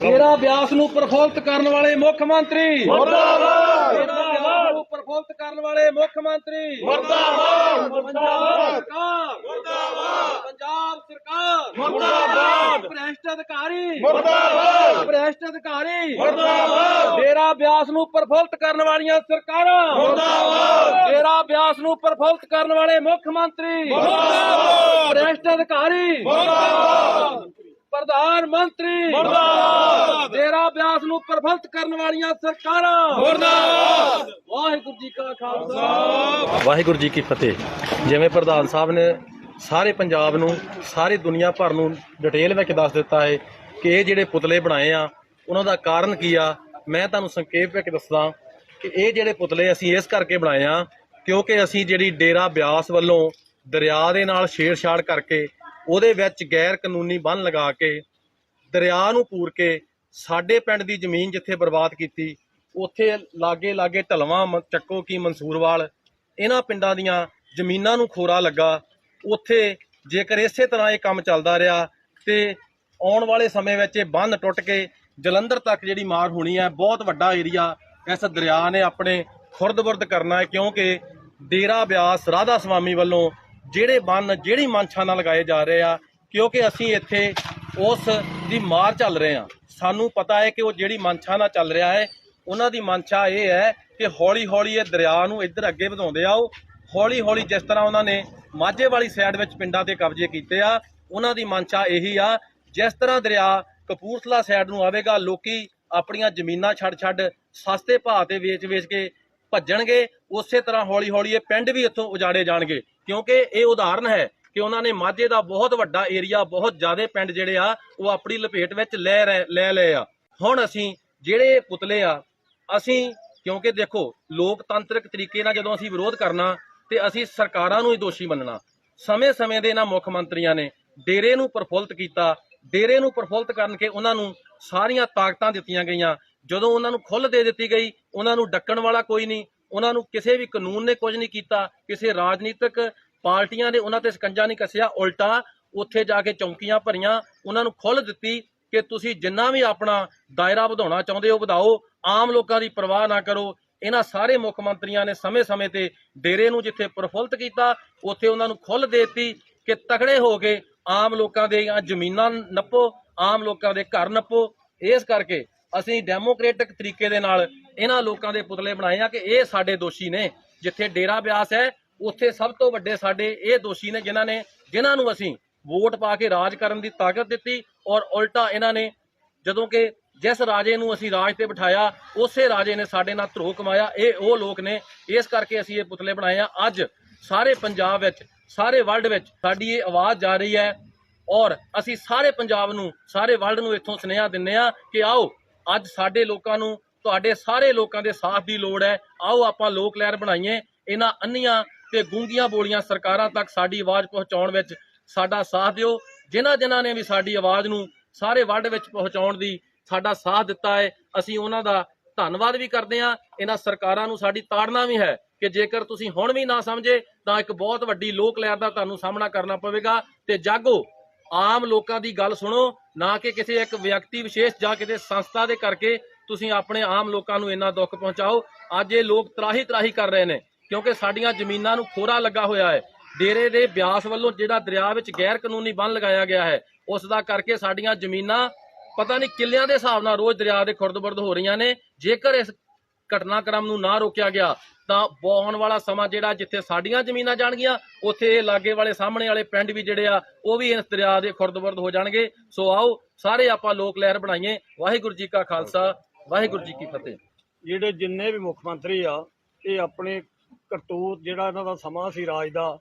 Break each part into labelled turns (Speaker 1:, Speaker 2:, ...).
Speaker 1: ਤੇਰਾ ਬਿਆਸ ਨੂੰ ਪ੍ਰਫੁੱਲਤ ਕਰਨ ਵਾਲੇ ਮੁੱਖ ਮੰਤਰੀ। ਮੁਰਦਾਬਾਦ! ਤੇਰਾ ਬਿਆਸ ਨੂੰ ਪ੍ਰਫੁੱਲਤ ਕਰਨ ਵਾਲੇ ਮੁੱਖ ਮੰਤਰੀ। ਮੁਰਦਾਬਾਦ! ਪੰਜਾਬ ਸਰਕਾਰ। ਮੁਰਦਾਬਾਦ! ਪੰਜਾਬ ਸਰਕਾਰ। ਮੁਰਦਾਬਾਦ! ਭ੍ਰਿਸ਼ਟ ਅਧਿਕਾਰੀ। ਮੁਰਦਾਬਾਦ! ਭ੍ਰਿਸ਼ਟ ਅਧਿਕਾਰੀ। ਮੁਰਦਾਬਾਦ! ਤੇਰਾ ਬਿਆਸ ਨੂੰ ਪ੍ਰਫੁੱਲਤ ਕਰਨ ਵਾਲੀਆਂ ਸਰਕਾਰਾਂ। ਮੁਰਦਾਬਾਦ! ਤੇਰਾ ਬਿਆਸ ਨੂੰ ਪ੍ਰਫੁੱਲਤ ਕਰਨ ਵਾਲੇ ਮੁੱਖ ਮੰਤਰੀ। ਮੁਰਦਾਬਾਦ! ਭ੍ਰਿਸ਼ਟ ਅਧਿਕਾਰੀ। ਮੁਰਦਾਬਾਦ! ਪ੍ਰਧਾਨ ਮੰਤਰੀ ਮੁਰਦਾਬਾਦ। ਤੇਰਾ ਬਿਆਸ ਨੂੰ ਪ੍ਰਫੁੱਲਤ ਕਰਨ ਵਾਲੀਆਂ ਸਰਕਾਰਾਂ। ਮੁਰਦਾਬਾਦ। ਵਾਹਿਗੁਰੂ ਜੀ ਕਾ ਖਾਲਸਾ।
Speaker 2: ਵਾਹਿਗੁਰੂ ਜੀ ਕੀ ਫਤਿਹ। ਜਿਵੇਂ ਪ੍ਰਧਾਨ ਸਾਹਿਬ ਨੇ ਸਾਰੇ ਪੰਜਾਬ ਨੂੰ ਸਾਰੀ ਦੁਨੀਆ ਭਰ ਨੂੰ ਡਿਟੇਲ ਵਿੱਚ ਦੱਸ ਦਿੱਤਾ ਹੈ ਕਿ ਇਹ ਜਿਹੜੇ ਪੁਤਲੇ ਬਣਾਏ ਆ ਉਹਨਾਂ ਦਾ ਕਾਰਨ ਕੀ ਆ? ਮੈਂ ਤੁਹਾਨੂੰ ਸੰਖੇਪ ਵਿੱਚ ਦੱਸਦਾ ਕਿ ਇਹ ਜਿਹੜੇ ਪੁਤਲੇ ਅਸੀਂ ਇਸ ਕਰਕੇ ਬਣਾਏ ਆ ਕਿਉਂਕਿ ਅਸੀਂ ਜਿਹੜੀ ਡੇਰਾ ਬਿਆਸ ਵੱਲੋਂ ਦਰਿਆ ਦੇ ਨਾਲ ਛੇੜਛਾੜ ਕਰਕੇ ਉਹਦੇ ਵਿੱਚ ਗੈਰ ਕਾਨੂੰਨੀ ਬੰਨ ਲਗਾ ਕੇ, ਦਰਿਆ ਨੂੰ ਪੂਰ ਕੇ ਸਾਡੇ ਪਿੰਡ ਦੀ ਜ਼ਮੀਨ ਜਿੱਥੇ ਬਰਬਾਦ ਕੀਤੀ, ਉੱਥੇ ਲਾਗੇ ਲਾਗੇ ਢਲਵਾਂ ਮ- ਚੱਕੋ ਕੀ ਮਨਸੂਰਵਾਲ, ਇਹਨਾਂ ਪਿੰਡਾਂ ਦੀਆਂ ਜ਼ਮੀਨਾਂ ਨੂੰ ਖੋਰਾ ਲੱਗਾ। ਉੱਥੇ ਜੇਕਰ ਇਸੇ ਤਰ੍ਹਾਂ ਇਹ ਕੰਮ ਚੱਲਦਾ ਰਿਹਾ ਤੇ ਆਉਣ ਵਾਲੇ ਸਮੇਂ ਵਿੱਚ ਇਹ ਬੰਨ ਟੁੱਟ ਕੇ ਜਲੰਧਰ ਤੱਕ ਜਿਹੜੀ ਮਾਰ ਹੋਣੀ ਹੈ, ਬਹੁਤ ਵੱਡਾ ਏਰੀਆ ਇਸ ਦਰਿਆ ਨੇ ਆਪਣੇ ਖੁਰਦ-ਬੁਰਦ ਕਰਨਾ ਹੈ ਕਿਉਂਕਿ ਡੇਰਾ ਬਿਆਸ ਰਾਧਾ ਸੁਆਮੀ ਵੱਲੋਂ ਜਿਹੜੇ ਬੰਨ, ਜਿਹੜੀ ਮਨਸ਼ਾ ਨਾਲ ਲਗਾਏ ਜਾ ਰਹੇ ਆ, ਕਿਉਂਕਿ ਅਸੀਂ ਇੱਥੇ ਉਸ ਦੀ ਮਾਰ ਚੱਲ ਰਹੇ ਆ। ਸਾਨੂੰ ਪਤਾ ਹੈ ਕਿ ਉਹ ਜਿਹੜੀ ਮਨਸ਼ਾ ਨਾਲ ਚੱਲ ਰਿਹਾ ਹੈ, ਉਹਨਾਂ ਦੀ ਮਨਸ਼ਾ ਇਹ ਹੈ ਕਿ ਹੌਲੀ ਹੌਲੀ ਇਹ ਦਰਿਆ ਨੂੰ ਇੱਧਰ ਅੱਗੇ ਵਧਾਉਂਦੇ ਆਓ। ਹੌਲੀ ਹੌਲੀ ਜਿਸ ਤਰ੍ਹਾਂ ਉਹਨਾਂ ਨੇ ਮਾਝੇ ਵਾਲੀ ਸਾਈਡ ਵਿੱਚ ਪਿੰਡਾਂ ਤੇ ਕਬਜ਼ੇ ਕੀਤੇ ਆ, ਉਹਨਾਂ ਦੀ ਮਨਸ਼ਾ ਇਹੀ ਆ। ਜਿਸ ਤਰ੍ਹਾਂ ਦਰਿਆ ਕਪੂਰਥਲਾ ਸਾਈਡ ਨੂੰ ਆਵੇਗਾ, ਲੋਕੀ ਆਪਣੀਆਂ ਜ਼ਮੀਨਾਂ ਛੱਡ ਛੱਡ ਸਸਤੇ ਭਾਅ ਤੇ ਵੇਚ-ਵੇਚ ਕੇ ਭੱਜਣਗੇ। ਉਸੇ ਤਰ੍ਹਾਂ ਹੌਲੀ-ਹੌਲੀ ਇਹ ਪਿੰਡ ਵੀ ਇੱਥੋਂ ਉਜਾੜੇ ਜਾਣਗੇ। ਕਿਉਂਕਿ ਇਹ ਉਦਾਹਰਨ ਹੈ ਕਿ ਉਹਨਾਂ ਨੇ ਮਾਝੇ ਦਾ ਬਹੁਤ ਵੱਡਾ ਏਰੀਆ ਬਹੁਤ ਜ਼ਿਆਦਾ ਪਿੰਡ ਜਿਹੜੇ ਆ, ਉਹ ਆਪਣੀ ਲਪੇਟ ਵਿੱਚ ਲੈ ਰਹੇ- ਲੈ ਲਏ ਆ। ਹੁਣ ਅਸੀਂ ਜਿਹੜੇ ਪੁਤਲੇ ਆ, ਅਸੀਂ ਕਿਉਂਕਿ ਦੇਖੋ, ਲੋਕਤੰਤਰਿਕ ਤਰੀਕੇ ਨਾਲ ਜਦੋਂ ਅਸੀਂ ਵਿਰੋਧ ਕਰਨਾ ਤੇ ਅਸੀਂ ਸਰਕਾਰਾਂ ਨੂੰ ਹੀ ਦੋਸ਼ੀ ਮੰਨਣਾ। ਸਮੇਂ-ਸਮੇਂ ਦੇ ਇਹਨਾਂ ਮੁੱਖ ਮੰਤਰੀਆਂ ਨੇ ਡੇਰੇ ਨੂੰ ਪ੍ਰਫੁੱਲਤ ਕੀਤਾ। ਡੇਰੇ ਨੂੰ ਪ੍ਰਫੁੱਲਤ ਕਰਨ ਕੇ ਉਹਨਾਂ ਨੂੰ ਸਾਰੀਆਂ ਤਾਕਤਾਂ ਦਿੱਤੀਆਂ ਗਈਆਂ। ਜਦੋਂ ਉਹਨਾਂ ਨੂੰ ਖੁੱਲ੍ਹ ਦੇ ਦਿੱਤੀ ਗਈ, ਉਹਨਾਂ ਨੂੰ ਡੱਕਣ ਵਾਲਾ ਕੋਈ ਨਹੀਂ। ਉਹਨਾਂ ਨੂੰ ਕਿਸੇ ਵੀ ਕਾਨੂੰਨ ਨੇ ਕੁਝ ਨਹੀਂ ਕੀਤਾ। ਕਿਸੇ ਰਾਜਨੀਤਿਕ ਪਾਰਟੀਆਂ ਨੇ ਉਹਨਾਂ ਤੇ ਸਕੰਜਾ ਨਹੀਂ ਕੱਸਿਆ, ਉਲਟਾ ਉੱਥੇ ਜਾ ਕੇ ਚੌਂਕੀਆਂ ਭਰੀਆਂ, ਉਹਨਾਂ ਨੂੰ ਖੁੱਲ੍ਹ ਦਿੱਤੀ ਕਿ ਤੁਸੀਂ ਜਿੰਨਾ ਵੀ ਆਪਣਾ ਦਾਇਰਾ ਵਧਾਉਣਾ ਚਾਹੁੰਦੇ ਹੋ, ਵਧਾਓ, ਆਮ ਲੋਕਾਂ ਦੀ ਪਰਵਾਹ ਨਾ ਕਰੋ। ਇਹਨਾਂ ਸਾਰੇ ਮੁੱਖ ਮੰਤਰੀਆਂ ਨੇ ਸਮੇਂ-ਸਮੇਂ ਤੇ ਡੇਰੇ ਨੂੰ ਜਿੱਥੇ ਪ੍ਰਫੁੱਲਤ ਕੀਤਾ, ਉੱਥੇ ਉਹਨਾਂ ਨੂੰ ਖੁੱਲ੍ਹ ਦਿੱਤੀ ਕਿ ਤਕੜੇ ਹੋ ਕੇ ਆਮ ਲੋਕਾਂ ਦੇ ਜ਼ਮੀਨਾਂ ਨੱਪੋ, ਆਮ ਲੋਕਾਂ ਦੇ ਘਰ ਨੱਪੋ। ਇਸ ਕਰਕੇ ਅਸੀਂ ਡੈਮੋਕ੍ਰੈਟਿਕ ਤਰੀਕੇ ਦੇ ਨਾਲ ਇਹਨਾਂ ਲੋਕਾਂ ਦੇ ਪੁਤਲੇ ਬਣਾਏ ਆ ਕਿ ਇਹ ਸਾਡੇ ਦੋਸ਼ੀ ਨੇ, ਜਿੱਥੇ ਡੇਰਾ ਬਿਆਸ ਹੈ ਉੱਥੇ ਸਭ ਤੋਂ ਵੱਡੇ ਸਾਡੇ ਇਹ ਦੋਸ਼ੀ ਨੇ ਜਿਨ੍ਹਾਂ ਨੇ, ਜਿਨ੍ਹਾਂ ਨੂੰ ਅਸੀਂ ਵੋਟ ਪਾ ਕੇ ਰਾਜ ਕਰਨ ਦੀ ਤਾਕਤ ਦਿੱਤੀ ਔਰ ਉਲਟਾ ਇਹਨਾਂ ਨੇ ਜਦੋਂ ਕਿ ਜਿਸ ਰਾਜੇ ਨੂੰ ਅਸੀਂ ਰਾਜ ਤੇ ਬਿਠਾਇਆ, ਉਸੇ ਰਾਜੇ ਨੇ ਸਾਡੇ ਨਾਲ ਧਰੋਹ ਕਮਾਇਆ। ਇਹ ਉਹ ਲੋਕ ਨੇ, ਇਸ ਕਰਕੇ ਅਸੀਂ ਇਹ ਪੁਤਲੇ ਬਣਾਏ ਆ ਅੱਜ ਸਾਰੇ ਪੰਜਾਬ ਵਿੱਚ, ਸਾਰੇ ਵਰਲਡ ਵਿੱਚ ਸਾਡੀ ਇਹ ਆਵਾਜ਼ ਜਾ ਰਹੀ ਹੈ ਔਰ ਅਸੀਂ ਸਾਰੇ ਪੰਜਾਬ ਨੂੰ, ਸਾਰੇ ਵਰਲਡ ਨੂੰ ਇੱਥੋਂ ਸੁਨੇਹਾ ਦਿੰਨੇ ਆ ਕਿ ਆਓ, ਅੱਜ ਸਾਡੇ ਲੋਕਾਂ ਨੂੰ, ਤੁਹਾਡੇ ਸਾਰੇ ਲੋਕਾਂ ਦੇ ਸਾਥ ਦੀ ਲੋੜ ਹੈ। ਆਓ ਆਪਾਂ ਲੋਕ ਲਹਿਰ ਬਣਾਈਏ। ਇਹਨਾਂ ਅੰਨੀਆਂ ਤੇ ਗੂੰਗੀਆਂ ਬੋਲੀਆਂ ਸਰਕਾਰਾਂ ਤੱਕ ਸਾਡੀ ਆਵਾਜ਼ ਪਹੁੰਚਾਉਣ ਵਿੱਚ ਸਾਡਾ ਸਾਥ ਦਿਓ। ਜਿਨ੍ਹਾਂ ਜਿਨ੍ਹਾਂ ਨੇ ਵੀ ਸਾਡੀ ਆਵਾਜ਼ ਨੂੰ ਸਾਰੇ ਵਰਲਡ ਵਿੱਚ ਪਹੁੰਚਾਉਣ ਦੀ ਸਾਡਾ ਸਾਥ ਦਿੱਤਾ ਹੈ, ਅਸੀਂ ਉਹਨਾਂ ਦਾ ਧੰਨਵਾਦ ਵੀ ਕਰਦੇ ਹਾਂ। ਇਹਨਾਂ ਸਰਕਾਰਾਂ ਨੂੰ ਸਾਡੀ ਤਾੜਨਾ ਵੀ ਹੈ ਕਿ ਜੇਕਰ ਤੁਸੀਂ ਹੁਣ ਵੀ ਨਾ ਸਮਝੇ, ਤਾਂ ਇੱਕ ਬਹੁਤ ਵੱਡੀ ਲੋਕ ਲਹਿਰ ਦਾ ਤੁਹਾਨੂੰ ਸਾਹਮਣਾ ਕਰਨਾ ਪਵੇਗਾ। ਤੇ ਜਾਗੋ, ਆਮ ਲੋਕਾਂ ਦੀ ਗੱਲ ਸੁਣੋ, ਨਾ ਕਿ ਕਿਸੇ ਇੱਕ ਵਿਅਕਤੀ ਵਿਸ਼ੇਸ਼ ਜਾਂ ਕਿਸੇ ਸੰਸਥਾ ਦੇ ਕਰਕੇ ਤੁਸੀਂ ਆਪਣੇ ਆਮ ਲੋਕਾਂ ਨੂੰ ਇੰਨਾ ਦੁੱਖ ਪਹੁੰਚਾਓ। ਅੱਜ ਇਹ ਲੋਕ ਤਰਾਹੀ ਤਰਾਹੀ ਕਰ ਰਹੇ ਨੇ। ਕਿਉਂਕਿ ਸਾਡੀਆਂ ਜ਼ਮੀਨਾਂ ਨੂੰ ਖੋਰਾ ਲੱਗਾ ਹੋਇਆ ਹੈ। ਡੇਰੇ ਦੇ ਬਿਆਸ ਵੱਲੋਂ ਜਿਹੜਾ ਦਰਿਆ ਵਿੱਚ ਗੈਰ ਕਾਨੂੰਨੀ ਬੰਨ ਲਗਾਇਆ ਗਿਆ ਹੈ, ਉਸ ਦਾ ਕਰਕੇ ਸਾਡੀਆਂ ਜ਼ਮੀਨਾਂ ਪਤਾ ਨਹੀਂ ਕਿੱਲਿਆਂ ਦੇ ਹਿਸਾਬ ਨਾਲ ਰੋਜ਼ ਦਰਿਆ ਦੇ ਖੁਰਦ-ਬੁਰਦ ਹੋ ਰਹੀਆਂ ਨੇ। ਜੇਕਰ ਇਸ ਘਟਨਾਕ੍ਰਮ ਨੂੰ ਨਾ ਰੋਕਿਆ ਗਿਆ, ਤਾਂ ਆਉਣ ਵਾਲਾ ਸਮਾਂ ਜਿਹੜਾ ਜਿੱਥੇ ਸਾਡੀਆਂ ਜ਼ਮੀਨਾਂ ਜਾਣਗੀਆਂ, ਉੱਥੇ ਇਹ ਲਾਗੇ ਵਾਲੇ ਸਾਹਮਣੇ ਵਾਲੇ ਪਿੰਡ ਵੀ ਜਿਹੜੇ ਆ, ਉਹ ਵੀ ਇਸ ਦਰਿਆ ਦੇ ਖੁਰਦ-ਬੁਰਦ ਹੋ ਜਾਣਗੇ। ਸੋ ਆਓ, ਸਾਰੇ ਆਪਾਂ ਲੋਕ ਲਹਿਰ ਬਣਾਈਏ। ਵਾਹਿਗੁਰੂ ਜੀ ਕਾ ਖਾਲਸਾ, ਵਾਹਿਗੁਰੂ ਜੀ ਕੀ ਫਤਿਹ।
Speaker 3: ਜਿਹੜੇ ਜਿੰਨੇ ਵੀ ਮੁੱਖ ਮੰਤਰੀ ਆ, ਇਹ ਆਪਣੇ ਕਰਤੂਤ ਜਿਹੜਾ ਇਹਨਾਂ ਦਾ ਸਮਾਂ ਸੀ ਰਾਜ ਦਾ,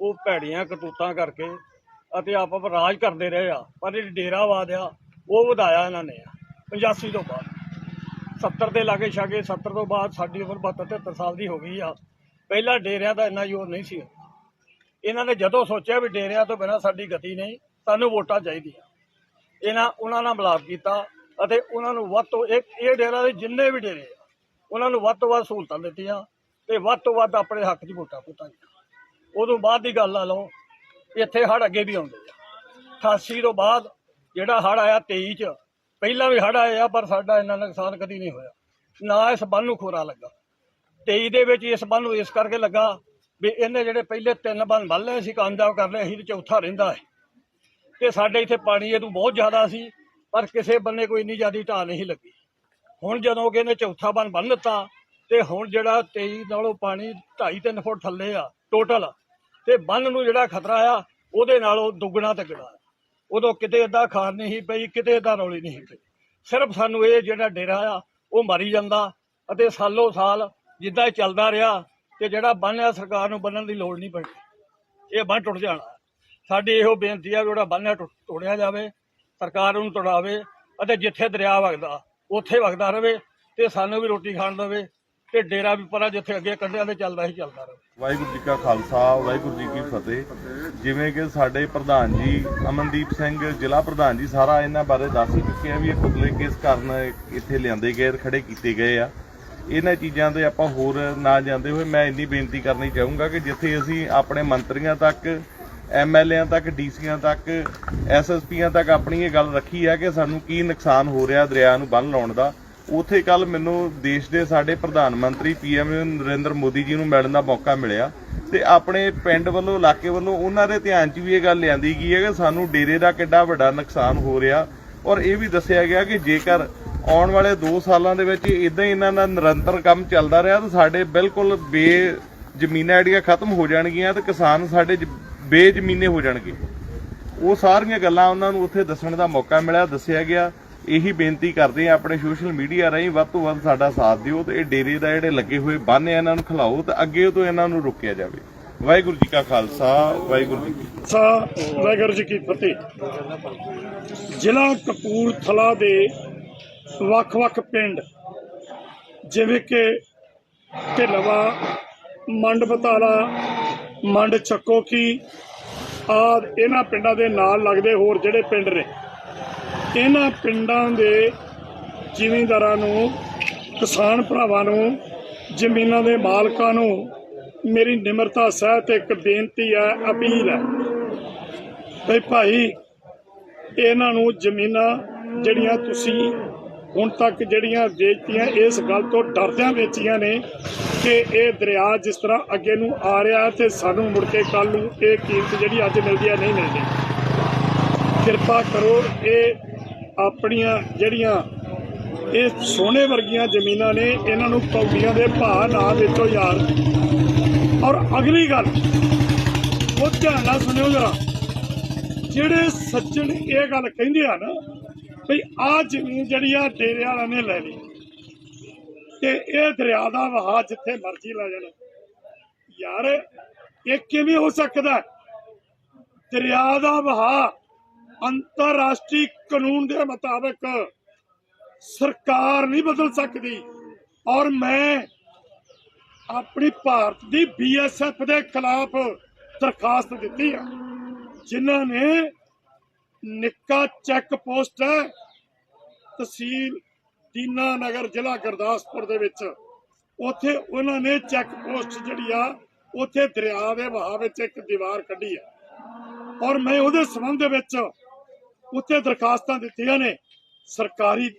Speaker 3: ਉਹ ਭੈੜੀਆਂ ਕਰਤੂਤਾਂ ਕਰਕੇ ਅਤੇ ਆਪ ਆਪ ਰਾਜ ਕਰਦੇ ਰਹੇ ਆ, ਪਰ ਇਹ ਡੇਰਾਵਾਦ ਆ, ਉਹ ਵਧਾਇਆ ਇਹਨਾਂ ਨੇ 85 ਤੋਂ ਬਾਅਦ। 70 ਦੇ ਲਾਗੇ ਛਾਗੇ 70 ਤੋਂ ਬਾਅਦ ਸਾਡੀ ਉਮਰ 72 ਸਾਲ ਦੀ ਹੋ ਗਈ ਆ। ਪਹਿਲਾਂ ਡੇਰਿਆਂ ਦਾ ਇੰਨਾ ਜ਼ੋਰ ਨਹੀਂ ਸੀ। ਇਹਨਾਂ ਨੇ ਜਦੋਂ ਸੋਚਿਆ ਵੀ ਡੇਰਿਆਂ ਤੋਂ ਬਿਨਾਂ ਸਾਡੀ ਗਤੀ ਨਹੀਂ, ਸਾਨੂੰ ਵੋਟਾਂ ਚਾਹੀਦੀਆਂ। ਇਹਨਾਂ, ਉਹਨਾਂ ਨਾਲ ਮਿਲਾਪ ਕੀਤਾ ਅਤੇ ਉਹਨਾਂ ਨੂੰ ਵੱਧ ਤੋਂ ਇੱਕ ਇਹ ਡੇਰਾ ਦੇ ਜਿੰਨੇ ਵੀ ਡੇਰੇ ਆ, ਉਹਨਾਂ ਨੂੰ ਵੱਧ ਤੋਂ ਵੱਧ ਸਹੂਲਤਾਂ ਦਿੱਤੀਆਂ। ਤੇ ਵੱਧ ਤੋਂ ਵੱਧ ਆਪਣੇ ਹੱਕ 'ਚ ਵੋਟਾਂ ਪੁੱਤਾਂ ਉਦੋਂ ਬਾਅਦ ਦੀ ਗੱਲ ਲਾ ਲਓ, ਇੱਥੇ ਹੜ ਅੱਗੇ ਵੀ ਆਉਂਦੇ ਆ। 88 ਤੋਂ ਬਾਅਦ ਜਿਹੜਾ ਹੜ ਆਇਆ 23 'ਚ, ਪਹਿਲਾਂ ਵੀ ਹੜ੍ਹ ਆਏ ਆ ਪਰ ਸਾਡਾ ਇੰਨਾ ਨੁਕਸਾਨ ਕਦੀ ਨਹੀਂ ਹੋਇਆ। ਨਾ ਇਸ ਬੰਨ ਨੂੰ ਖੋਰਾ ਲੱਗਾ। 23 ਦੇ ਵਿੱਚ ਇਸ ਬੰਨ ਨੂੰ ਇਸ ਕਰਕੇ ਲੱਗਾ ਵੀ ਇਹਨੇ ਜਿਹੜੇ ਪਹਿਲੇ ਤਿੰਨ ਬੰਨ ਬੰਨ ਲਏ ਸੀ, ਕਾਮਯਾਬ ਕਰ ਲਏ ਅਸੀਂ ਤੇ ਚੌਥਾ ਰਹਿੰਦਾ ਹੈ। ਤੇ ਸਾਡੇ ਇੱਥੇ ਪਾਣੀ ਇਹਨੂੰ ਬਹੁਤ ਜ਼ਿਆਦਾ ਸੀ, ਪਰ ਕਿਸੇ ਬੰਨੇ ਕੋਈ ਇੰਨੀ ਜ਼ਿਆਦਾ ਢਾਹ ਨਹੀਂ ਲੱਗੀ। ਹੁਣ ਜਦੋਂ ਕਿ ਇਹਨੇ ਚੌਥਾ ਬੰਨ ਬੰਨ ਦਿੱਤਾ ਤੇ ਹੁਣ ਜਿਹੜਾ 23 ਨਾਲੋਂ ਪਾਣੀ 2.5 3 ਫੁੱਟ ਥੱਲੇ ਆ ਟੋਟਲ ਤੇ ਬੰਨ ਨੂੰ ਜਿਹੜਾ ਖਤਰਾ ਆ, ਉਹਦੇ ਨਾਲੋਂ ਦੁੱਗਣਾ ਤੱਗੜਾ ਉਦੋਂ ਕਿਤੇ ਏਦਾਂ ਖਾਰ ਨਹੀਂ ਪਈ, ਕਿਤੇ ਏਦਾਂ ਰੌਲੀ ਨਹੀਂ ਪਈ। ਸਿਰਫ ਸਾਨੂੰ ਇਹ ਜਿਹੜਾ ਡੇਰਾ ਆ, ਉਹ ਮਾਰੀ ਜਾਂਦਾ ਅਤੇ ਸਾਲੋ ਸਾਲ ਜਿੱਦਾਂ ਇਹ ਚੱਲਦਾ ਰਿਹਾ ਤੇ ਜਿਹੜਾ ਬੰਨ ਆ, ਸਰਕਾਰ ਨੂੰ ਬੰਨਣ ਦੀ ਲੋੜ ਨਹੀਂ ਪਈ ਇਹ ਬੰਨ ਟੁੱਟ ਜਾਣਾ। ਸਾਡੀ ਇਹੋ ਬੇਨਤੀ ਆ ਵੀ ਉਹਦਾ ਬੰਨ੍ਹ ਟੁੱਟ- ਤੋੜਿਆ ਜਾਵੇ, ਸਰਕਾਰ ਉਹਨੂੰ ਤੋੜਾਵੇ ਅਤੇ ਜਿੱਥੇ ਦਰਿਆ ਵਗਦਾ, ਉੱਥੇ ਵਗਦਾ ਰਹੇ ਤੇ ਸਾਨੂੰ ਵੀ ਰੋਟੀ ਖਾਣ ਦੇਵੇ। ਤੇ ਡੇਰਾ ਵੀ ਪਰਾਂ ਜਿੱਥੇ ਅੱਗੇ ਕੱਢਿਆ ਤੇ ਚੱਲਦਾ ਹੀ ਚੱਲਦਾ ਰਹੇ।
Speaker 4: ਵਾਹਿਗੁਰੂ ਜੀ ਕਾ ਖਾਲਸਾ, ਵਾਹਿਗੁਰੂ ਜੀ ਕੀ ਫਤਿਹ। ਜਿਵੇਂ ਕਿ ਸਾਡੇ ਪ੍ਰਧਾਨ ਜੀ, ਅਮਨਦੀਪ ਸਿੰਘ, ਜ਼ਿਲ੍ਹਾ ਪ੍ਰਧਾਨ ਜੀ, ਸਾਰਾ ਇਹਨਾਂ ਬਾਰੇ ਦੱਸ ਹੀ ਚੁੱਕੇ ਆ ਵੀ ਇਹ ਪੁਤਲੇ ਕਿਸ ਕਾਰਨ ਇੱਥੇ ਲਿਆਂਦੇ ਗਏ ਖੜੇ ਕੀਤੇ ਗਏ ਆ। ਇਹਨਾਂ ਚੀਜ਼ਾਂ ਤੇ ਆਪਾਂ ਹੋਰ ਨਾ ਜਾਂਦੇ ਹੋਏ ਮੈਂ ਇੰਨੀ ਬੇਨਤੀ ਕਰਨੀ ਚਾਹੂੰਗਾ ਕਿ ਜਿੱਥੇ ਅਸੀਂ ਆਪਣੇ ਮੰਤਰੀਆਂ ਤੱਕ ਐਮਐਲਏਆਂ ਤੱਕ ਡੀਸੀਆਂ ਤੱਕ ਐਸਐਸਪੀਆਂ ਤੱਕ ਆਪਣੀ ਇਹ ਗੱਲ ਰੱਖੀ ਹੈ ਕਿ ਸਾਨੂੰ ਕੀ ਨੁਕਸਾਨ ਹੋ ਰਿਹਾ ਦਰਿਆ ਨੂੰ ਬੰਨ ਲਾਉਣ ਦਾ। ਉਥੇ ਕੱਲ ਮੈਨੂੰ ਦੇਸ਼ ਦੇ ਸਾਡੇ ਪ੍ਰਧਾਨ ਮੰਤਰੀ ਪੀਐਮ ਨਰਿੰਦਰ ਮੋਦੀ ਜੀ ਨੂੰ ਮਿਲਣ ਦਾ ਮੌਕਾ ਮਿਲਿਆ ਤੇ ਆਪਣੇ ਪਿੰਡ ਵੱਲੋਂ, ਇਲਾਕੇ ਵੱਲੋਂ ਉਹਨਾਂ ਦੇ ਧਿਆਨ 'ਚ ਵੀ ਇਹ ਗੱਲ ਲਿਆਂਦੀ ਗਈ ਹੈ ਕਿ ਸਾਨੂੰ ਡੇਰੇ ਦਾ ਕਿੱਡਾ ਵੱਡਾ ਨੁਕਸਾਨ ਹੋ ਰਿਹਾ ਔਰ ਇਹ ਵੀ ਦੱਸਿਆ ਗਿਆ ਕਿ ਜੇਕਰ ਆਉਣ ਵਾਲੇ 2 ਸਾਲਾਂ ਦੇ ਵਿੱਚ ਇਦਾਂ ਹੀ ਇਹਨਾਂ ਦਾ ਨਿਰੰਤਰ ਕੰਮ ਚੱਲਦਾ ਰਿਹਾ ਤਾਂ ਸਾਡੇ ਬਿਲਕੁਲ ਬੇ ਜ਼ਮੀਨਾਂ ਜਿਹੜੀਆਂ ਖਤਮ ਹੋ ਜਾਣਗੀਆਂ ਤੇ ਕਿਸਾਨ ਸਾਡੇ ਬੇਜ਼ਮੀਨੇ ਹੋ ਜਾਣਗੇ। ਉਹ ਸਾਰੀਆਂ ਗੱਲਾਂ ਉਹਨਾਂ ਨੂੰ ਉੱਥੇ ਦੱਸਣ ਦਾ ਮੌਕਾ ਮਿਲਿਆ, ਦੱਸਿਆ ਗਿਆ ਇਹੀ ਬੇਨਤੀ ਕਰਦੇ ਆ ਆਪਣੇ ਸੋਸ਼ਲ ਮੀਡੀਆ ਰਾਹੀਂ ਵੱਧ ਤੋਂ ਵੱਧ ਸਾਡਾ ਸਾਥ ਦਿਓ ਤੇ ਇਹ ਡੇਰੇ ਦਾ ਜਿਹੜੇ ਲੱਗੇ ਹੋਏ ਬੰਨ ਇਹਨਾਂ ਨੂੰ ਖਿਲਾਓ ਤੇ ਅੱਗੇ ਤੋਂ ਇਹਨਾਂ ਨੂੰ ਰੋਕਿਆ ਜਾਵੇ। ਵਾਹਿਗੁਰੂ ਜੀ ਕਾ ਖਾਲਸਾ, ਵਾਹਿਗੁਰੂ ਜੀ ਕੀ
Speaker 5: ਵਾਹਿਗੁਰੂ ਜੀ ਕੀ ਫਤਿਹ। ਜ਼ਿਲ੍ਹਾ ਕਪੂਰਥਲਾ ਦੇ ਵੱਖ-ਵੱਖ ਪਿੰਡ, ਜਿਵੇਂ ਕਿ ਢਿਲਵਾ, ਮੰਡ ਬਤਾਲਾ, ਮੰਡ ਚੱਕੋਕੀ, ਆਦ ਇਹਨਾਂ ਪਿੰਡਾਂ ਦੇ ਨਾਲ ਲੱਗਦੇ ਹੋਰ ਜਿਹੜੇ ਪਿੰਡ ਨੇ। ਇਹਨਾਂ ਪਿੰਡਾਂ ਦੇ ਜ਼ਿਮੀਂਦਾਰਾਂ ਨੂੰ, ਕਿਸਾਨ ਭਰਾਵਾਂ ਨੂੰ, ਜ਼ਮੀਨਾਂ ਦੇ ਮਾਲਕਾਂ ਨੂੰ ਮੇਰੀ ਨਿਮਰਤਾ, ਸਹਿਤ ਇੱਕ ਬੇਨਤੀ ਹੈ, ਅਪੀਲ ਹੈ ਵੀ ਭਾਈ, ਇਹਨਾਂ ਨੂੰ ਜ਼ਮੀਨਾਂ ਜਿਹੜੀਆਂ ਤੁਸੀਂ ਹੁਣ ਤੱਕ ਜਿਹੜੀਆਂ ਵੇਚਤੀਆਂ, ਇਸ ਗੱਲ ਤੋਂ ਡਰਦਿਆਂ ਵੇਚੀਆਂ ਨੇ ਕਿ ਇਹ ਦਰਿਆ ਜਿਸ ਤਰ੍ਹਾਂ ਅੱਗੇ ਨੂੰ ਆ ਰਿਹਾ ਤੇ ਸਾਨੂੰ ਮੁੜ ਕੇ ਕੱਲ ਨੂੰ ਇਹ ਕੀਮਤ ਜਿਹੜੀ ਅੱਜ ਮਿਲਦੀ ਹੈ, ਨਹੀਂ ਮਿਲਦੀ। ਕਿਰਪਾ ਕਰੋ, ਇਹ ਆਪਣੀਆਂ ਜਿਹੜੀਆਂ ਇਹ ਸੋਨੇ ਵਰਗੀਆਂ ਜ਼ਮੀਨਾਂ ਨੇ, ਇਹਨਾਂ ਨੂੰ ਕੌਡੀਆਂ ਦੇ ਭਾਅ ਨਾ ਵੇਚੋ ਯਾਰ। ਔਰ ਅਗਲੀ ਗੱਲ, ਉਹ ਧਿਆਨ ਨਾਲ ਸੁਣਿਓ ਜਰਾ। ਜਿਹੜੇ ਸੱਜਣ ਇਹ ਗੱਲ ਕਹਿੰਦੇ ਆ ਨਾ ਵੀ ਆਹ ਜ਼ਮੀਨ ਜਿਹੜੀ ਆ ਡੇਰੇ ਵਾਲਿਆਂ ਨੇ ਲੈ ਲਈ। ਤੇ ਇਹ ਦਰਿਆ ਦਾ ਵਹਾਅ ਜਿੱਥੇ ਮਰਜ਼ੀ ਲੈ ਜਾਣਾ। ਯਾਰ, ਇਹ ਕਿਵੇਂ ਹੋ ਸਕਦਾ? ਦਰਿਆ ਦਾ ਵਹਾਅ ਅੰਤਰਰਾਸ਼ਟਰੀ ਕਾਨੂੰਨ ਦੇ ਮੁਤਾਬਕ ਸਰਕਾਰ ਨਹੀਂ ਬਦਲ ਸਕਦੀ। ਔਰ ਮੈਂ ਆਪਣੀ ਭਾਰਤ ਦੀ ਬੀਐਸਐਫ ਦੇ ਖਿਲਾਫ ਦਰਖਾਸਤ ਦਿੱਤੀ ਆ, ਜਿਨ੍ਹਾਂ ਨੇ ਨਿੱਕਾ ਚੈੱਕ ਪੋਸਟ ਹੈ, ਤਹਿਸੀਲ ਦੀਨਾ ਨਗਰ, ਜ਼ਿਲ੍ਹਾ ਗੁਰਦਾਸਪੁਰ ਦੇ ਵਿੱਚ। ਉੱਥੇ ਉਹਨਾਂ ਨੇ ਚੈੱਕ ਪੋਸਟ ਜਿਹੜੀ ਆ, ਉੱਥੇ ਦਰਿਆ ਦੇ ਵਹਾਅ ਵਿੱਚ ਇੱਕ ਦੀਵਾਰ ਕੱਢੀ ਆ। ਔਰ ਮੈਂ ਉਹਦੇ ਸੰਬੰਧ ਵਿੱਚ ਉੱਥੇ ਦਰਖਾਸਤਾਂ ਦਿੱਤੀਆਂ ਨੇ। ਸਰਕਾਰੀ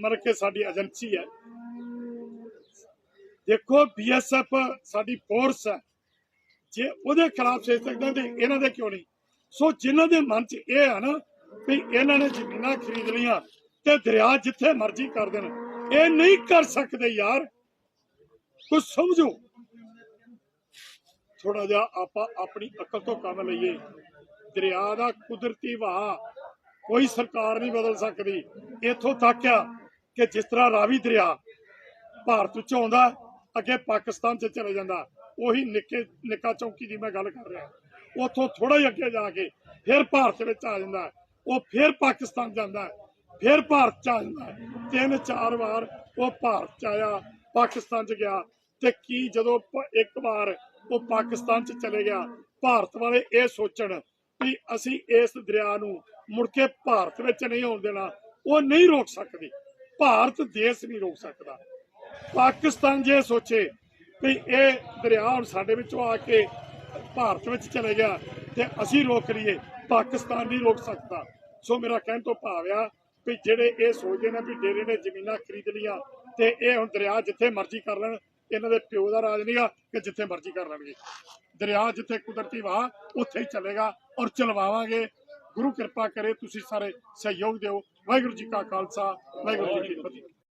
Speaker 5: ਮਤਲਬ ਕਿ ਸਾਡੀ ਏਜੰਸੀ ਹੈ। ਦੇਖੋ ਬੀਐਸਐਫ ਸਾਡੀ ਫੋਰਸ ਹੈ। ਜੇ ਉਹਦੇ ਖਿਲਾਫ ਸੇ ਸਕਦੇ ਤੇ ਇਹਨਾਂ ਦੇ ਕਿਉਂ ਨਹੀਂ? ਸੋ ਜਿਨ੍ਹਾਂ ਦੇ ਮਨ 'ਚ ਇਹ ਆ ਨਾ ਵੀ ਇਹਨਾਂ ਨੇ ਜ਼ਮੀਨਾਂ ਖਰੀਦ ਲੀਆਂ ਤੇ ਦਰਿਆ ਜਿੱਥੇ ਮਰਜ਼ੀ ਕਰ ਦੇਣ। ਇਹ ਨਹੀਂ ਕਰ ਸਕਦੇ ਯਾਰ। ਕੁਝ ਸਮਝੋ। ਥੋੜਾ ਜਿਹਾ ਆਪਾਂ ਆਪਣੀ ਅਕਲ ਤੋਂ ਕੰਮ ਲਈਏ। ਦਰਿਆ ਦਾ ਕੁਦਰਤੀ ਵਹਾ ਕੋਈ ਸਰਕਾਰ ਨਹੀਂ ਬਦਲ ਸਕਦੀ। ਇੱਥੋਂ ਤੱਕ ਆ ਕਿ ਜਿਸ ਤਰ੍ਹਾਂ ਰਾਵੀ ਦਰਿਆ ਭਾਰਤ ਵਿੱਚ ਆਉਂਦਾ, ਅੱਗੇ ਪਾਕਿਸਤਾਨ 'ਚ ਚਲੇ ਜਾਂਦਾ, ਉਹੀ ਨਿੱਕੇ, ਨਿੱਕਾ ਚੌਕੀ ਦੀ ਮੈਂ ਗੱਲ ਕਰ ਰਿਹਾ। ਉੱਥੋਂ ਥੋੜਾ ਜਿਹਾ ਅੱਗੇ ਜਾ ਕੇ ਫਿਰ ਭਾਰਤ ਵਿੱਚ ਆ ਜਾਂਦਾ, ਉਹ ਫਿਰ ਪਾਕਿਸਤਾਨ ਜਾਂਦਾ, ਫਿਰ ਭਾਰਤ 'ਚ ਆ ਜਾਂਦਾ। ਤਿੰਨ ਚਾਰ ਵਾਰ ਉਹ ਭਾਰਤ 'ਚ ਆਇਆ, ਪਾਕਿਸਤਾਨ 'ਚ ਗਿਆ ਤੇ ਕੀ ਜਦੋਂ ਇੱਕ ਵਾਰ ਉਹ ਪਾਕਿਸਤਾਨ 'ਚ ਚਲੇ ਗਿਆ, ਭਾਰਤ ਵਾਲੇ ਇਹ ਸੋਚਣ ਵੀ ਅਸੀਂ ਇਸ ਦਰਿਆ ਨੂੰ ਮੁੜ ਕੇ ਭਾਰਤ ਵਿੱਚ ਨਹੀਂ ਆਉਣ ਦੇਣਾ, ਉਹ ਨਹੀਂ ਰੋਕ ਸਕਦੀ। ਭਾਰਤ ਦੇਸ਼ ਨਹੀਂ ਰੋਕ ਸਕਦਾ। ਪਾਕਿਸਤਾਨ ਜੇ ਸੋਚੇ ਵੀ ਇਹ ਦਰਿਆ ਹੁਣ ਸਾਡੇ ਵਿੱਚੋਂ ਆ ਕੇ ਭਾਰਤ ਵਿੱਚ ਚਲੇ ਗਿਆ ਤੇ ਅਸੀਂ ਰੋਕ ਲਈਏ, ਪਾਕਿਸਤਾਨ ਨਹੀਂ ਰੋਕ ਸਕਦਾ। ਸੋ ਮੇਰਾ ਕਹਿਣ ਤੋਂ ਭਾਵ ਆ ਵੀ ਜਿਹੜੇ ਇਹ ਸੋਚਦੇ ਨੇ ਵੀ ਡੇਰੇ ਨੇ ਜ਼ਮੀਨਾਂ ਖਰੀਦ ਲੀਆਂ ਤੇ ਇਹ ਹੁਣ ਦਰਿਆ ਜਿੱਥੇ ਮਰਜ਼ੀ ਕਰ ਲੈਣ, ਇਹਨਾਂ ਦੇ ਪਿਓ ਦਾ ਰਾਜ ਨਹੀਂਗਾ ਕਿ ਜਿੱਥੇ ਮਰਜ਼ੀ ਕਰ ਲੈਣਗੇ। ਦਰਿਆ ਜਿੱਥੇ ਕੁਦਰਤੀ ਵਾਹ ਉੱਥੇ ਹੀ ਚਲੇਗਾ ਔਰ ਚਲਵਾਵਾਂਗੇ। ਗੁਰੂ ਕਿਰਪਾ ਕਰੇ, ਤੁਸੀਂ ਸਾਰੇ ਸਹਿਯੋਗ ਦਿਓ। ਵਾਹਿਗੁਰੂ ਜੀ ਕਾ ਖਾਲਸਾ, ਵਾਹਿਗੁਰੂ ਜੀ ਕੀ ਫਤਿਹ।